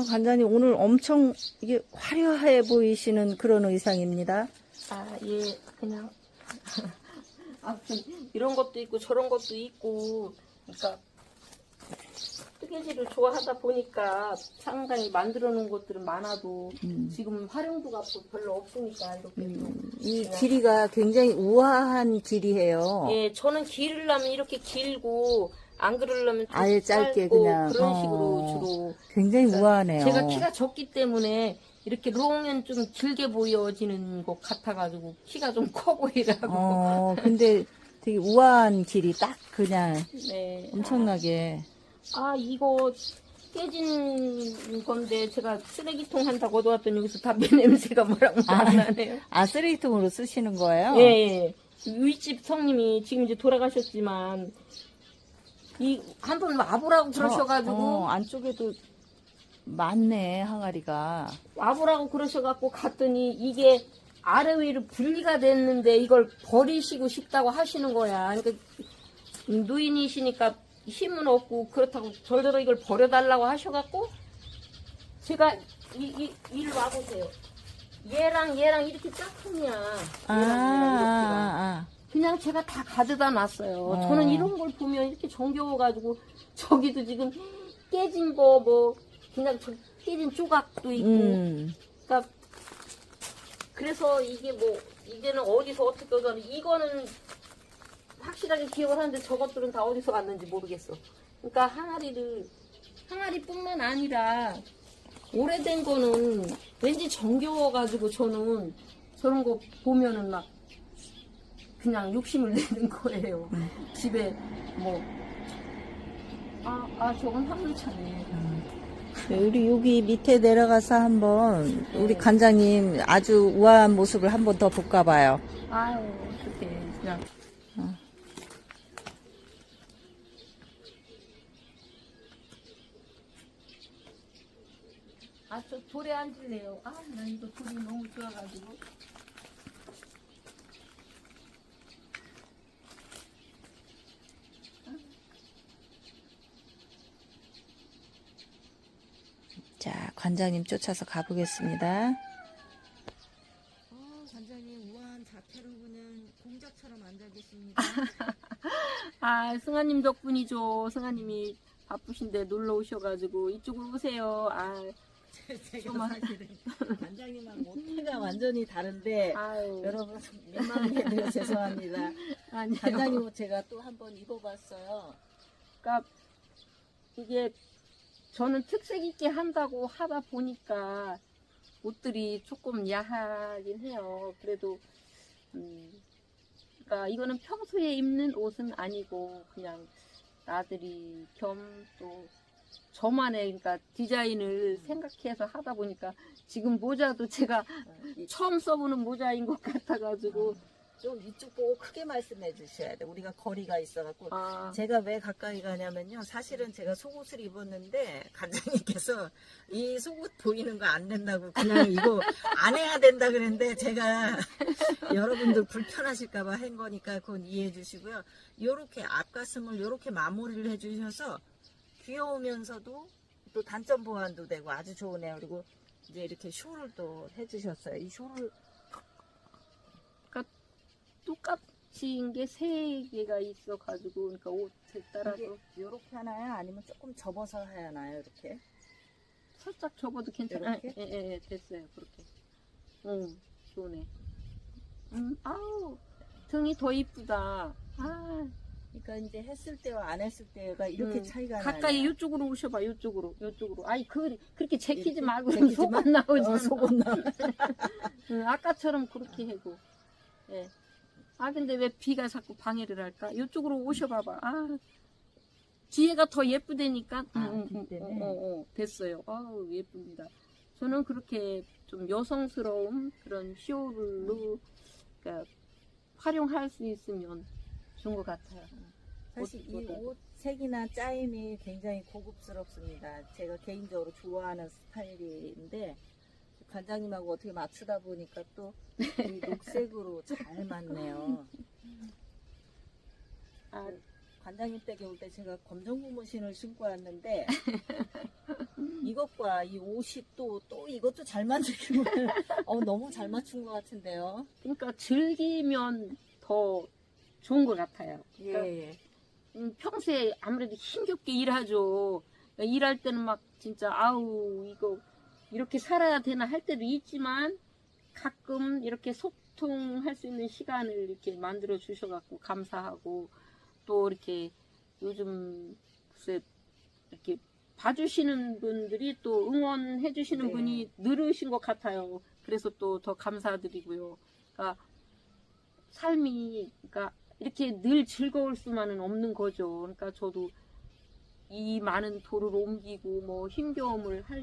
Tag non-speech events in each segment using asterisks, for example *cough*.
아, 관장님 오늘 엄청 이게 화려해 보이시는 그런 의상입니다. 아, 예, 그냥. *laughs* 아무튼, 이런 것도 있고, 저런 것도 있고, 그러니까, 뜨개질을 좋아하다 보니까 상당히 만들어 놓은 것들은 많아도, 지금 활용도가 또 별로 없으니까, 이렇게 좀. 이 길이가 굉장히 우아한 길이에요. 예, 저는 기르려면 이렇게 길고, 안 그러려면 좀 아예 짧게 그냥, 그런 어. 식으로 주로. 굉장히 우아하네요. 제가 키가 적기 때문에, 이렇게 롱은 좀 길게 보여지는 것 같아가지고, 키가 좀 커 보이라고. 어, 근데 되게 우아한 길이 딱 그냥 네. 엄청나게. 아 이거 깨진 건데 제가 쓰레기통 한다고 얻어왔더니 여기서 담배 *laughs* 냄새가 뭐랑 아. 뭐안 나네요. 아, 쓰레기통으로 쓰시는 거예요? 예, 예. 윗집 성님이 지금 이제 돌아가셨지만 이 한 번 와보라고 그러셔가지고 어, 안쪽에도 많네, 항아리가. 와보라고 그러셔갖고 갔더니 이게 아래 위로 분리가 됐는데 이걸 버리시고 싶다고 하시는 거야. 그러니까 노인이시니까 힘은 없고 그렇다고 절대로 이걸 버려달라고 하셔갖고 제가 이, 이, 이리 와보세요. 얘랑 얘랑 이렇게 짝꿍이야. 아, 얘랑 얘랑 이렇게가. 아, 그냥 제가 다 가져다 놨어요. 어. 저는 이런 걸 보면 이렇게 정겨워가지고 *laughs* 저기도 지금 깨진 거 뭐 그냥 저 깨진 조각도 아. 있고 음. 그러니까 그래서 이게 뭐 이제는 어디서 어떻게 얻어 이거는 확실하게 기억을 하는데 저것들은 다 어디서 왔는지 모르겠어. 그러니까 항아리를 항아리뿐만 아니라 오래된 거는 왠지 정겨워가지고 저는 저런 거 보면은 막 그냥 욕심을 내는 거예요. 집에 뭐 아, 아, 저건 화물차네. 네, 우리 여기 밑에 내려가서 한번 우리 네. 관장님 아주 우아한 모습을 한번 더 볼까 봐요. 아유, 어떡해. 그냥. 아, 저 돌에 앉을래요. 아, 나 이거 돌이 너무 좋아가지고. 자, 관장님 쫓아서 가보겠습니다. 어, 관장님 우아한 자태로 그냥 공작처럼 앉아 계십니다. *laughs* 아, 승아님 덕분이죠. 승아님이 바쁘신데 놀러 오셔가지고 이쪽으로 오세요. 아, 제가. 사실은 *laughs* 관장님하고 모태가 완전히 다른데 아유. 여러분 민망하게 되어 죄송합니다. *laughs* 아니요. 관장님 옷 제가 또 한 번 입어봤어요. 그러니까 이게 저는 특색 있게 한다고 하다 보니까 옷들이 조금 야하긴 해요. 그래도 음, 그러니까 이거는 평소에 입는 옷은 아니고 그냥 나들이 겸 또 저만의 그러니까 디자인을 생각해서 하다 보니까 지금 모자도 제가 이- 처음 써보는 모자인 것 같아가지고 좀 이쪽 보고 크게 말씀해 주셔야 돼. 우리가 거리가 있어갖고. 아, 제가 왜 가까이 가냐면요. 사실은 제가 속옷을 입었는데 관장님께서 이 속옷 보이는 거 안 된다고 그냥 이거 안 해야 된다 그랬는데 제가 여러분들 불편하실까봐 한 거니까 그건 이해해 주시고요. 요렇게 앞가슴을 요렇게 마무리를 해 주셔서 귀여우면서도 또 단점 보완도 되고 아주 좋으네요. 그리고 이제 이렇게 쇼를 또 해주셨어요. 이 쇼를 똑같이 게세 개가 있어 가지고 그러니까 옷에 따라서 이게 요렇게 하나요? 아니면 조금 접어서 하나요? 이렇게? 살짝 접어도 괜찮아. 이렇게? 예, 예, 예, 됐어요. 그렇게. 응, 좋네. 음, 아우, 등이 더 이쁘다. 아, 그러니까 이제 했을 때와 안 했을 때가 이렇게 음, 차이가 가까이 나요. 이쪽으로 오셔봐, 이쪽으로, 이쪽으로. 아이, 그, 그렇게 제키지 이렇게? 말고 제키지 *laughs* 속옷 마? 나오지. 어, 속옷 나. *laughs* 응, 아까처럼 그렇게 해고. 예. 아, 근데 왜 비가 자꾸 방해를 할까? 이쪽으로 오셔봐봐. 아, 뒤에가 더 예쁘다니까. 아, 때문에? 어, 어, 어, 됐어요. 아우, 예쁩니다. 저는 그렇게 좀 여성스러운 그런 쇼를 그러니까 활용할 수 있으면 좋은 것 같아요. 사실 이 옷보다. 옷 색이나 짜임이 굉장히 고급스럽습니다. 제가 개인적으로 좋아하는 스타일인데 관장님하고 어떻게 맞추다 보니까 또 이 녹색으로 잘 맞네요. 아, 관장님 댁에 올 때 제가 검정 고무신을 신고 왔는데 *laughs* 이것과 이 옷이 또 또 이것도 잘 만들기로 *laughs* 어, 너무 잘 맞춘 것 같은데요. 그러니까 즐기면 더 좋은 것 같아요. 예, 그러니까 예. 음, 평소에 아무래도 힘겹게 일하죠. 그러니까 일할 때는 막 진짜 아우 이거 이렇게 살아야 되나 할 때도 있지만 가끔 이렇게 소통할 수 있는 시간을 이렇게 만들어 주셔갖고 감사하고 또 이렇게 요즘 글쎄 이렇게 봐주시는 분들이 또 응원해 주시는 네. 분이 늘으신 것 같아요. 그래서 또 더 감사드리고요. 그러니까 삶이 그러니까 이렇게 늘 즐거울 수만은 없는 거죠. 그러니까 저도 이 많은 도를 옮기고 뭐 힘겨움을 할,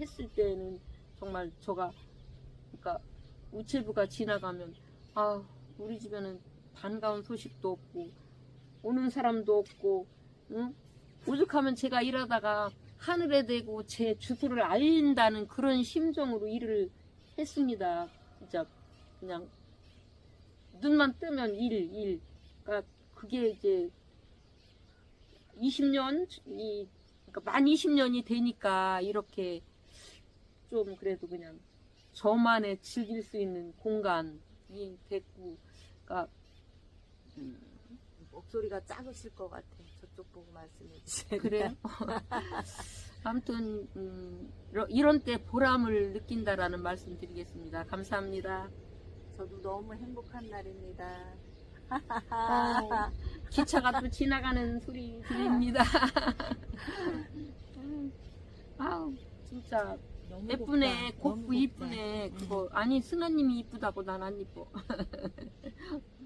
했을 때는 정말 저가 그러니까 우체부가 지나가면 아 우리 집에는 반가운 소식도 없고 오는 사람도 없고 응? 오죽하면 제가 일하다가 하늘에 대고 제 주소를 알린다는 그런 심정으로 일을 했습니다. 진짜 그냥 눈만 뜨면 일, 일. 그러니까 그게 이제 20년, 이, 그러니까 만 20년이 되니까 이렇게 좀 그래도 그냥 저만의 즐길 수 있는 공간이 됐고, 그러니까 음, 목소리가 작으실 것 같아. 저쪽 보고 말씀해 주세요. 그래요? *laughs* 아무튼 음, 이런 때 보람을 느낀다라는 말씀 드리겠습니다. 감사합니다. 저도 너무 행복한 날입니다. 어, 기차가 또 지나가는 소리 들립니다. 음, *laughs* 아우 진짜 예쁘네. 곱고. 이쁘네 그거 아니 승아님이 이쁘다고 난 안 이뻐 *laughs*